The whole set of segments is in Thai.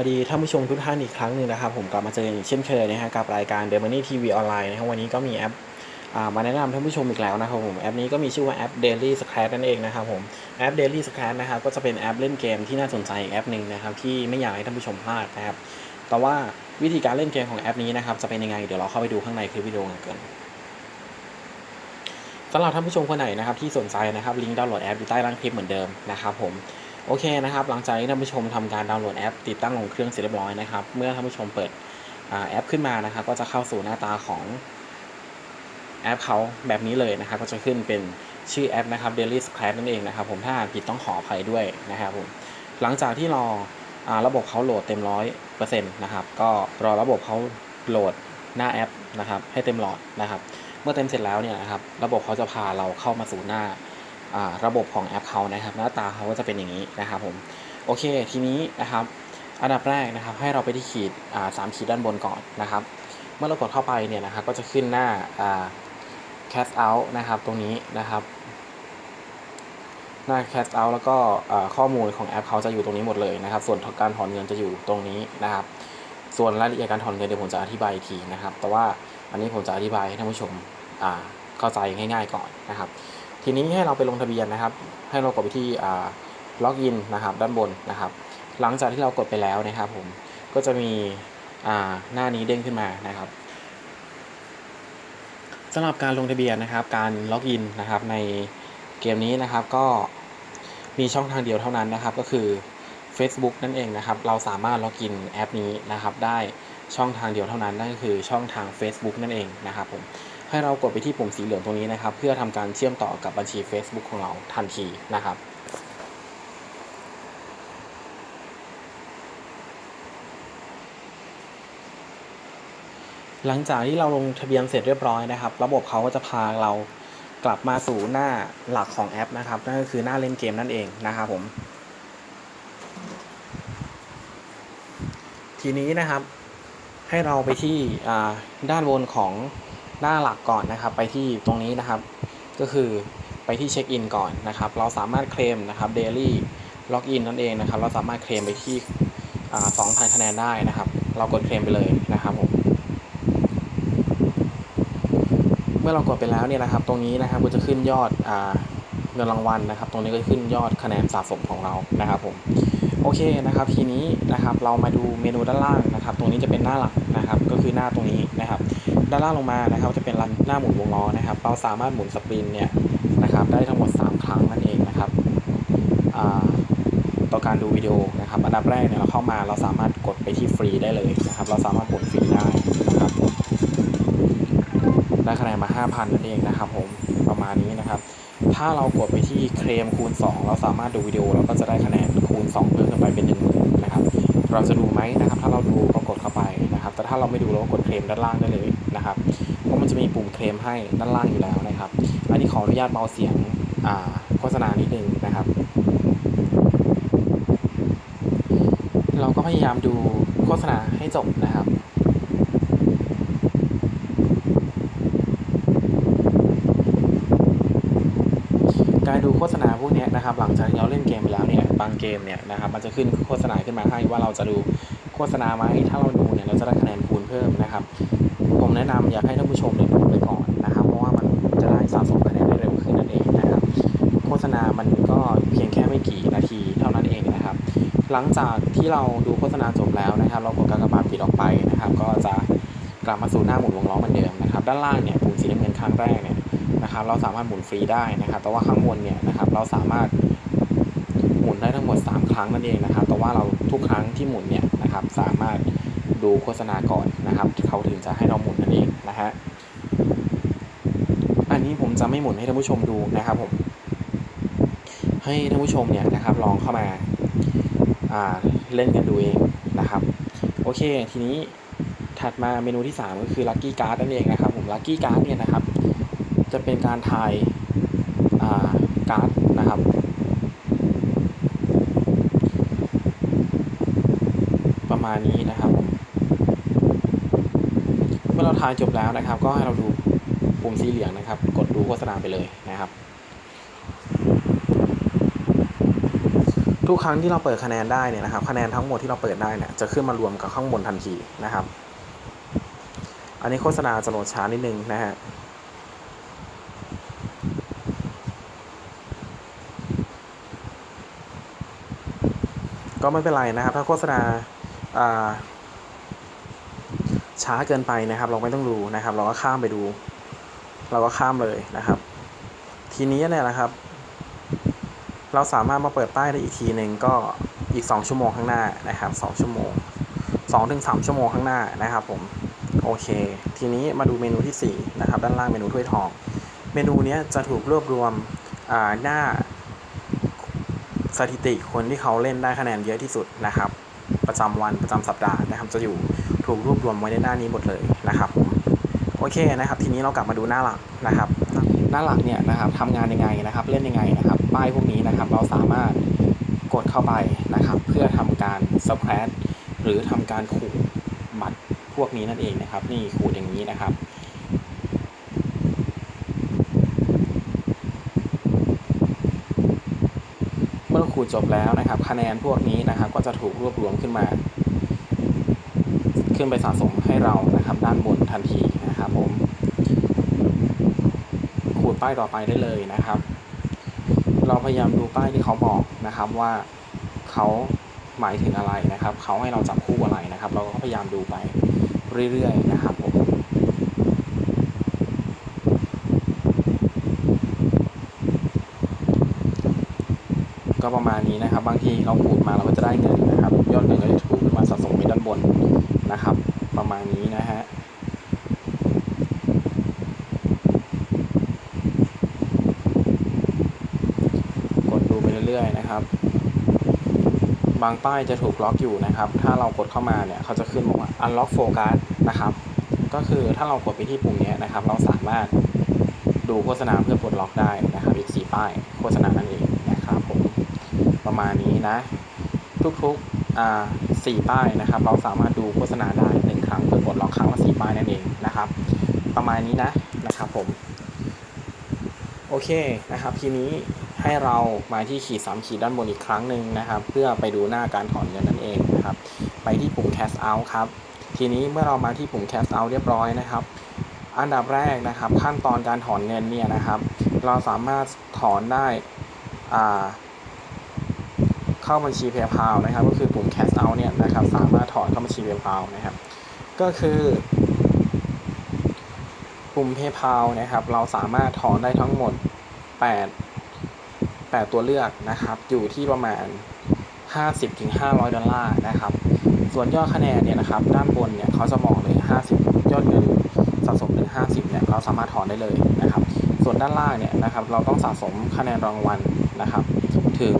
สวัสดีท่านผู้ชมทุกท่านอีกครั้งหนึ่งนะครับ ผมกลับมาเจอกันอีกเช่นเคยนะฮะกับรายการ The Money TV ออนไลน์นะครับวันนี้ก็มีแอปอมาแนะนำท่านผู้ชมอีกแล้วนะครับผมแอปนี้ก็มีชื่อว่าแอป Daily Scratch นั่นเองนะครับผมแอป Daily Scratch นะครับก็จะเป็นแอปเล่นเกมที่น่าสนใจอีกแอปหนึ่งนะครับที่ไม่อยากให้ท่านผู้ชมพลาดนะครับแต่ว่าวิธีการเล่นเกมของแอปนี้นะครับจะเป็นยังไงเดี๋ยวเราเข้าไปดูข้างในคลิปวิดีโอกันสำหรับท่านผู้ชมคนไหนนะครับที่สนใจนะครับลิงก์ดาวน์โหลดแอปอยู่ใต้ล่างคลิปเหมือนเดิมนะครับผม โอเคนะครับ หลังจากที่ท่านผู้ชมทำการดาวน์โหลดแอป ติดตั้งลงเครื่องเสร็จเรียบร้อยนะครับ เมื่อท่านผู้ชมเปิดอแอปขึ้นมานะครับ ก็จะเข้าสู่หน้าตาของแอปเขาแบบนี้เลยนะครับ ก็จะขึ้นเป็นชื่อแอปนะครับ Daily Scratch นั่นเองนะครับ ผมถ้าผิดต้องขออภัยด้วยนะครับผมหลังจากที่รออระบบเขาโหลดเต็มร้อยเปอร์เซ็นต์นะครับ ก็รอระบบเขาโหลดหน้าแอปนะครับ ให้เต็มหลอดนะครับ เมื่อเต็มเสร็จแล้วเนี่ยนะครับ ระบบเขาจะพาเราเข้ามาสู่หน้า ระบบของแอปเขานะครับ หน้าตาเขาก็จะเป็นอย่างนี้นะครับผมโอเคทีนี้นะครับ อันดับแรกนะครับ ให้เราไปที่ขีดอ่าสามขีดด้านบนก่อนนะครับ เมื่อเรากดเข้าไปเนี่ยนะครับ ก็จะขึ้นหน้า cast out นะครับ ตรงนี้นะครับหน้า cast out แล้วก็ข้อมูลของแอปเขาจะอยู่ตรงนี้หมดเลยนะครับ ส่วนการถอนเงินจะอยู่ตรงนี้นะครับ ส่วนรายละเอียดการถอนเงินเดี๋ยวผมจะอธิบายทีนะครับ แต่ว่าอันนี้ผมจะอธิบายให้ท่านผู้ชมเข้าใจง่าย ๆ ก่อนนะครับ ทีนี้ให้เราไปลงทะเบียนนะครับ ให้เรากดไปที่ล็อกอินนะครับด้านบนนะครับ หลังจากที่เรากดไปแล้วนะครับผมก็จะมีหน้านี้เด้งขึ้นมานะครับสำหรับการลงทะเบียนนะครับ การล็อกอินนะครับในเกมนี้นะครับก็มีช่องทางเดียวเท่านั้นนะครับ ก็คือ Facebook นั่นเองนะครับ เราสามารถล็อกอินแอปนี้นะครับ ได้ช่องทางเดียวเท่านั้นนั่นก็คือช่องทาง Facebook นั่นเองนะครับผม ให้เรากดไปที่ปุ่มสีเหลืองตรงนี้นะครับ เพื่อทำการเชื่อมต่อกับบัญชี Facebook ของเราทันทีนะครับหลังจากที่เราลงทะเบียนเสร็จเรียบร้อยนะครับ ระบบเขาก็จะพาเรากลับมาสู่หน้าหลักของแอปนะครับ นั่นก็คือหน้าเล่นเกมนั่นเองนะครับผม ทีนี้นะครับให้เราไปที่ด้านบนของ หน้าหลักก่อนนะครับไปที่ตรงนี้นะครับ ก็คือไปที่เช็คอินก่อนนะครับ เราสามารถเคลมนะครับ Daily ล็อกอินนั่นเองนะครับ เราสามารถเคลมไปที่สองพันคะแนนได้นะครับ เรากดเคลมไปเลยนะครับผมเมื่อเรากดไปแล้วเนี่ยนะครับ ตรงนี้นะครับก็จะขึ้นยอดอ่า เงินรางวัลนะครับ ตรงนี้ก็ขึ้นยอดคะแนนสะสมของเรานะครับผมโอเคนะครับ ทีนี้นะครับเรามาดูเมนูด้านล่างนะครับ ตรงนี้จะเป็นหน้าหลักนะครับ ก็คือหน้าตรงนี้นะครับ ด้านล่างลงมานะครับ จะเป็นหน้าหมุนวงล้อนะครับ เราสามารถหมุนสปรินเนี่ยนะครับ ได้ทั้งหมด 3 ครั้งนั่นเองนะครับต่อการดูวิดีโอนะครับ อันดับแรกเนี่ยเราเข้ามาเราสามารถกดไปที่ฟรีได้เลยนะครับ เราสามารถหมุนฟรีได้นะครับได้คะแนนมา 5,000นั่นเองนะครับ ผมประมาณนี้นะครับ ถ้าเรากดไปที่เคลมคูณ 2 เราสามารถดูวิดีโอเราก็จะได้คะแนนคูณ 2 เพิ่มขึ้นไปเป็น1 0,000นะครับ เราจะดูไหมนะครับ ถ้าเราดูก็กดเข้าไปนะครับ แต่ถ้าเราไม่ดูเราก็กดเคลมด้านล่างได้เลยนะครับ เพราะมันจะมีปุ่มเคลมให้ด้านล่างอยู่แล้วนะครับ อันนี้ขออนุญาตเบาเสียงโฆษณานิดนึงนะครับ เราก็พยายามดูโฆษณาให้จบนะครับ การดู โฆษณาพวกนี้นะครับหลังจากที่เราเล่นเกมไปแล้วเนี่ยบางเกมเนี่ยนะครับมันจะขึ้นโฆษณาขึ้นมาให้ว่าเราจะดูโฆษณาไหมถ้าเราดูเนี่ยเราจะได้คะแนนคูณเพิ่มนะครับ ผมแนะนำอยากให้ท่านผู้ชมเนี่ยดูไปก่อนนะครับ เพราะว่ามันจะได้สะสมคะแนนได้เร็วขึ้นนั่นเองนะครับโฆษณามันก็เพียงแค่ไม่กี่นาทีเท่านั้นเองนะครับ หลังจากที่เราดูโฆษณาจบแล้วนะครับ เรากดกากบาทปิดออกไปนะครับ ก็จะกลับมาสู่หน้าหมุนวงล้อเหมือนเดิมนะครับ ด้านล่างเนี่ยปุ่มสีน้ำเงินข้างแรกเนี่ย นะครับ เราสามารถหมุนฟรีได้นะครับ แต่ว่าข้างบนเนี่ยนะครับ เราสามารถหมุนได้ทั้งหมด 3 ครั้งนั่นเองนะครับ แต่ว่าเราทุกครั้งที่หมุนเนี่ยนะครับ สามารถดูโฆษณาก่อนนะครับ เขาถึงจะให้เราหมุนนั่นเองนะฮะ อันนี้ผมจะไม่หมุนให้ท่านผู้ชมดูนะครับผม ให้ท่านผู้ชมเนี่ยนะครับลองเข้ามาเล่นกันดูเองนะครับ โอเค ทีนี้ถัดมาเมนูที่ 3 ก็คือ Lucky Card นั่นเองนะครับผม Lucky Card เนี่ยนะครับ จะเป็นการทายการ์ดนะครับ ประมาณนี้นะครับเมื่อเราทายจบแล้วนะครับ ก็ให้เราดูปุ่มสีเหลืองนะครับ กดดูโฆษณาไปเลยนะครับ ทุกครั้งที่เราเปิดคะแนนได้เนี่ยนะครับ คะแนนทั้งหมดที่เราเปิดได้เนี่ยจะขึ้นมารวมกับข้างบนทันทีนะครับ อันนี้โฆษณาจะโหลดช้านิดนึงนะฮะ ก็ไม่เป็นไรนะครับ ถ้าโฆษณาช้าเกินไปนะครับ เราไม่ต้องดูนะครับ เราก็ข้ามไปดู เราก็ข้ามเลยนะครับ ทีนี้เนี่ยนะครับ เราสามารถมาเปิดป้ายได้อีกทีหนึ่งก็อีก 2 ชั่วโมงข้างหน้านะครับ2ชั่วโมง2ถึง3ชั่วโมงข้างหน้านะครับผมโอเค ทีนี้มาดูเมนูที่4นะครับด้านล่างเมนูถ้วยทอง เมนูนี้จะถูกรวบรวมหน้า สถิติคนที่เขาเล่นได้คะแนนเยอะที่สุดนะครับ ประจำวันประจำสัปดาห์นะครับ จะอยู่ถูกรวบรวมไว้ในหน้านี้หมดเลยนะครับโอเคนะครับ ทีนี้เรากลับมาดูหน้าหลักนะครับ หน้าหลักเนี่ยนะครับทำงานยังไงนะครับ เล่นยังไงนะครับ ป้ายพวกนี้นะครับ เราสามารถกดเข้าไปนะครับ เพื่อทำการสแครหรือทำการขูดบัตรพวกนี้นั่นเองนะครับ นี่ขูดอย่างนี้นะครับ เมื่อ ขูดจบแล้วนะครับ คะแนนพวกนี้นะครับ ก็จะถูกรวบรวมขึ้นมา ขึ้นไปสะสมให้เรานะครับ ด้านบนทันทีนะครับผมขูดป้ายต่อไปได้เลยนะครับ เราพยายามดูป้ายที่เขาบอกนะครับว่าเขาหมายถึงอะไรนะครับ เขาให้เราจับคู่อะไรนะครับ เราก็พยายามดูไปเรื่อยๆนะครับผม ก็ประมาณนี้นะครับ บางทีเราขูดมาเราก็จะได้เงินนะครับ ยอดเงินก็จะถูกขึ้นมาสะสมไปด้านบนนะครับ ประมาณนี้นะฮะกดดูไปเรื่อยๆนะครับ บางป้ายจะถูกล็อกอยู่นะครับ ถ้าเรากดเข้ามาเนี่ยเขาจะขึ้นบอกว่า unlock focus นะครับ ก็คือถ้าเรากดไปที่ปุ่มนี้นะครับ เราสามารถ ดูโฆษณาเพื่อปลดล็อกได้นะครับ อีกสี่ป้ายโฆษณานั่นเองนะครับผมประมาณนี้นะ ทุกๆอ่าสี่ป้ายนะครับ เราสามารถดูโฆษณาได้หนึ่งครั้งเพื่อปลดล็อกครั้งละสี่ป้ายนั่นเองนะครับ ประมาณนี้นะนะครับผมโอเคนะครับ ทีนี้ให้เรามาที่ขีด3ขีดด้านบนอีกครั้งหนึ่งนะครับ เพื่อไปดูหน้าการถอนเงินนั่นเองนะครับ ไปที่ปุ่ม cash out ครับ ทีนี้เมื่อเรามาที่ปุ่ม cash out เรียบร้อยนะครับ อันดับแรกนะครับ ขั้นตอนการถอนเงินเนี่ยนะครับ เราสามารถถอนได้เข้าบัญชี PayPal นะครับ ก็คือปุ่ม cash out เนี่ยนะครับ สามารถถอนเข้าบัญชี PayPal นะครับ ก็คือปุ่ม PayPal นะครับ เราสามารถถอนได้ทั้งหมด 8 8 ตัวเลือกนะครับ อยู่ที่ประมาณ 50-500 ดอลลาร์นะครับ ส่วนยอดคะแนนเนี่ยนะครับ ด้านบนเนี่ยเขาจะบอกเลย 50 เงิน50เนี่ยเราสามารถถอนได้เลยนะครับ ส่วนด้านล่างเนี่ยนะครับเราต้องสะสมคะแนนรางวัลนะครับถึง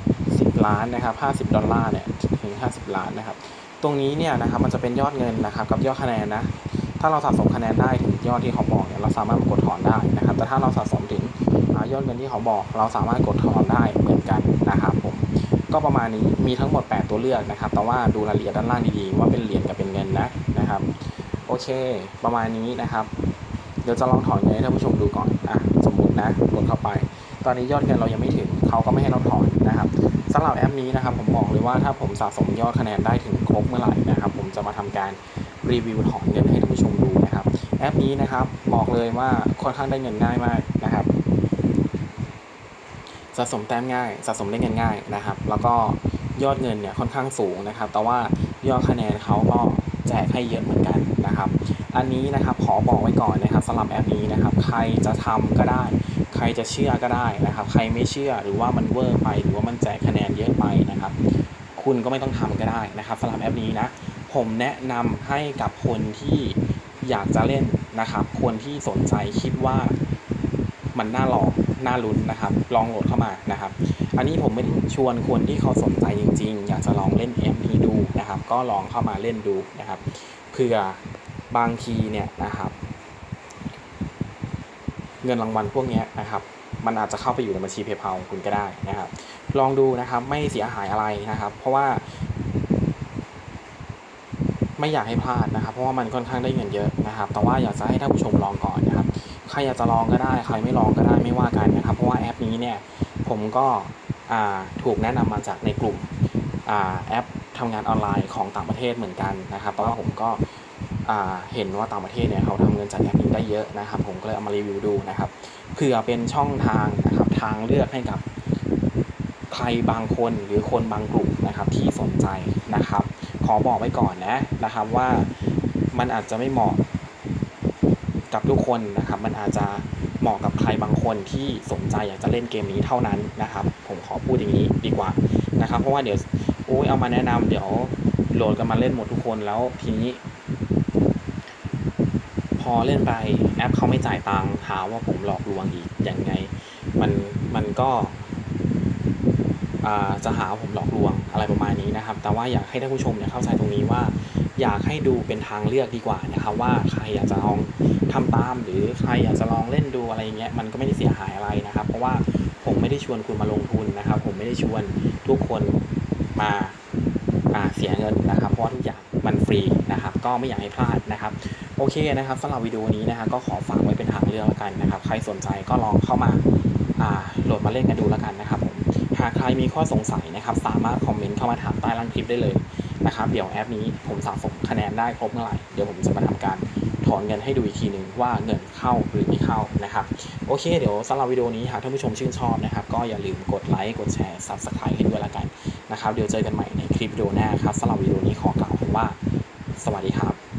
10 ล้านนะครับ50 ดอลลาร์เนี่ยถึง 50 ล้านนะครับ ตรงนี้เนี่ยนะครับมันจะเป็นยอดเงินนะครับกับยอดคะแนนนะถ้าเราสะสมคะแนนได้ถึงยอดที่เขาบอกเนี่ยเราสามารถกดถอนได้นะครับ แต่ถ้าเราสะสมถึงยอดเงินที่เขาบอก เราสามารถกดถอนได้เหมือนกันนะครับผมก็ประมาณนี้มีทั้งหมด 8 ตัวเลือกนะครับ แต่ว่าดูรายละเอียดด้านล่างดีๆ ว่าเป็นเหรียญกับเป็นเงินนะนะครับ โอเค ประมาณนี้นะครับ เดี๋ยวจะลองถอนเงินให้ท่านผู้ชมดูก่อนอะสมมตินะกดเข้าไป ตอนนี้ยอดเงินเรายังไม่ถึงเขาก็ไม่ให้เราถอนนะครับสำหรับแอปนี้นะครับ ผมบอกเลยว่าถ้าผมสะสมยอดคะแนนได้ถึงครบเมื่อไหร่นะครับ ผมจะมาทำการรีวิวถอนเงินให้ท่านผู้ชมดูนะครับ แอปนี้นะครับบอกเลยว่าค่อนข้างได้เงินง่ายมากนะครับสะสมแต้มง่ายสะสมได้เงินง่ายนะครับ แล้วก็ยอดเงินเนี่ยค่อนข้างสูงนะครับ แต่ว่ายอดคะแนนเขาก็ แจกให้เยอะเหมือนกันนะครับ อันนี้นะครับขอบอกไว้ก่อนนะครับสำหรับแอปนี้นะครับ ใครจะทำก็ได้ ใครจะเชื่อก็ได้นะครับ ใครไม่เชื่อหรือว่ามันเวอร์ไป หรือว่ามันแจกคะแนนเยอะไปนะครับ คุณก็ไม่ต้องทำก็ได้นะครับสำหรับแอปนี้นะ ผมแนะนำให้กับคนที่อยากจะเล่นนะครับ คนที่สนใจคิดว่า มันน่าลองน่าลุ้นนะครับ ลองโหลดเข้ามานะครับ อันนี้ผมไม่ได้ชวนคนที่เขาสนใจจริง ๆ อยากจะลองเล่นแอปนี้ดูนะครับ ก็ลองเข้ามาเล่นดูนะครับเผื่อบางทีเนี่ยนะครับเงินรางวัลพวกนี้นะครับมันอาจจะเข้าไปอยู่ในบัญชี PayPal ของคุณก็ได้นะครับ ลองดูนะครับไม่เสียหายอะไรนะครับ เพราะว่า ไม่อยากให้พลาดนะครับ เพราะว่ามันค่อนข้างได้เงินเยอะนะครับ แต่ว่าอยากจะให้ท่านผู้ชมลองก่อนนะครับ ใครอยากจะลองก็ได้ ใครไม่ลองก็ได้ไม่ว่ากันนะครับ เพราะว่าแอปนี้เนี่ยผมก็ถูกแนะนำมาจากในกลุ่มอแอปทำงานออนไลน์ของต่างประเทศเหมือนกันนะครับเพราะว่าผมก็เห็นว่าต่างประเทศเนี่ยเขาทำเงินจากแอปนี้ได้เยอะนะครับ ผมก็เลยเอามารีวิวดูนะครับเผื่อเป็นช่องทางนะครับทางเลือกให้กับใครบางคนหรือคนบางกลุ่มนะครับที่สนใจนะครับ อบอกไว้ก่อนนะนะครับว่ามันอาจจะไม่เหมาะกับทุกคนนะครับ มันอาจจะเหมาะกับใครบางคนที่สนใจอยากจะเล่นเกมนี้เท่านั้นนะครับ ผมขอพูดอย่างนี้ดีกว่านะครับ เพราะว่าเดี๋ยวโอ้ยเอามาแนะนำเดี๋ยวโหลดกันมาเล่นหมดทุกคนแล้วทีนี้ พอเล่นไปแอปเขาไม่จ่ายตังค์หาว่าผมหลอกลวงอีกยังไง มันมันก็ จะหาผมหลอกลวงอะไรประมาณนี้นะครับ แต่ว่าอยากให้ท่านผู้ชมเนี่ยเข้าใจตรงนี้ว่า อยากให้ดูเป็นทางเลือกดีกว่านะครับ ว่าใครอยากจะลองทำตาม หรือใครอยากจะลองเล่นดูอะไรเงี้ยมันก็ไม่ได้เสียหายอะไรนะครับ เพราะว่าผมไม่ได้ชวนคุณมาลงทุนนะครับ ผมไม่ได้ชวนทุกคนมาาเสียเงินนะครับเพราะว่าทุกอย่างมันฟรีนะครับ ก็ไม่อยากให้พลาดนะครับ โอเคนะครับสำหรับวิดีโอนี้นะครับก็ขอฝากไว้เป็นทางเลือกแล้วกันนะครับ ใครสนใจก็ลองเข้ามาาโหลดมาเล่นกันดูแล้วกันนะครับผม หากใครมีข้อสงสัยนะครับ สามารถคอมเมนต์เข้ามาถามใต้ล่างคลิปได้เลยนะครับ เดี๋ยวแอปนี้ผมสะสมคะแนนได้ครบเมื่อไหร่ เดี๋ยวผมจะมาทำการถอนเงินให้ดูอีกทีหนึ่งว่าเงินเข้าหรือไม่เข้านะครับ โอเค เดี๋ยวสำหรับวิดีโอนี้หากท่านผู้ชมชื่นชอบนะครับ ก็อย่าลืมกดไลค์กดแชร์ subscribe ให้ด้วยละกันนะครับ เดี๋ยวเจอกันใหม่ในคลิปวิดีโอหน้าครับสำหรับวิดีโอนี้ขอกล่าวคำว่า สวัสดีครับ